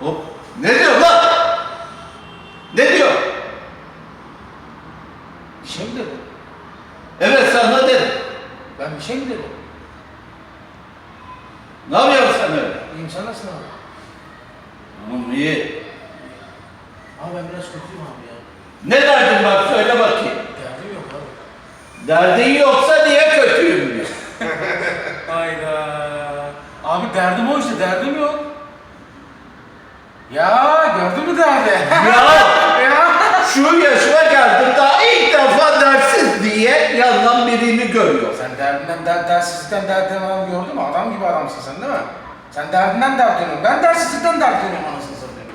Hop. Ne diyor lan? Ne diyor? Bir şey mi dedim? Evet sana dedim. Ben bir şey mi dedim? Ne yapıyorsun sen öyle? Sen nasılsın abi? Tamam iyi. Abi ben biraz kötüyüm abi ya. Ne derdin bak söyle bakayım. Derdim yok abi. Derdin yoksa niye kötüyüm diyor. Hayda. Abi derdim o işte derdim yok. Ya gördün mü derdi? Ya ya. şu yaşıma geldim daha ilk defa dersiz diye yandan birini görüyor. Sen derdinden, der, dersizlikten derdinden adam gördün mü? Adam gibi adamsın sen değil mi? Sen derdinden dertleniyorsun. Ben dersizlikten dertleniyorum anasını satayım.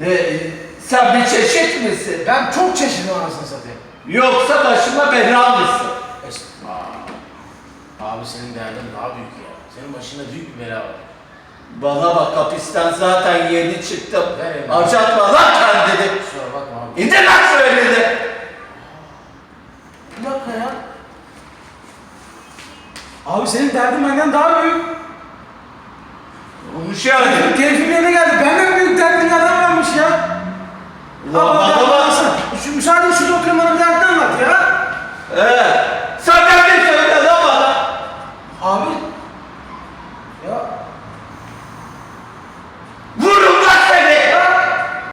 Ne, sen bir çeşit misin? Ben çok çeşitli anasını satayım. Yoksa başıma bela mısın? Es- Aa, Abi senin derdin daha büyük ya. Senin başında büyük bir bela var. Bana bak hapisten zaten yeni çıktım. Harcatma lan kendini. İndir lan söyledi. Bir dakika ya. Abi senin derdin benden daha büyük. Olmuş ya. Benim keyfim yerine geldi. Benden büyük derdin adam varmış ya. Ulan bak bak. Şu, müsaade şurada oturayım bana bir derdini anlat ya. Ee, sen derdin söyle lan bana. Abi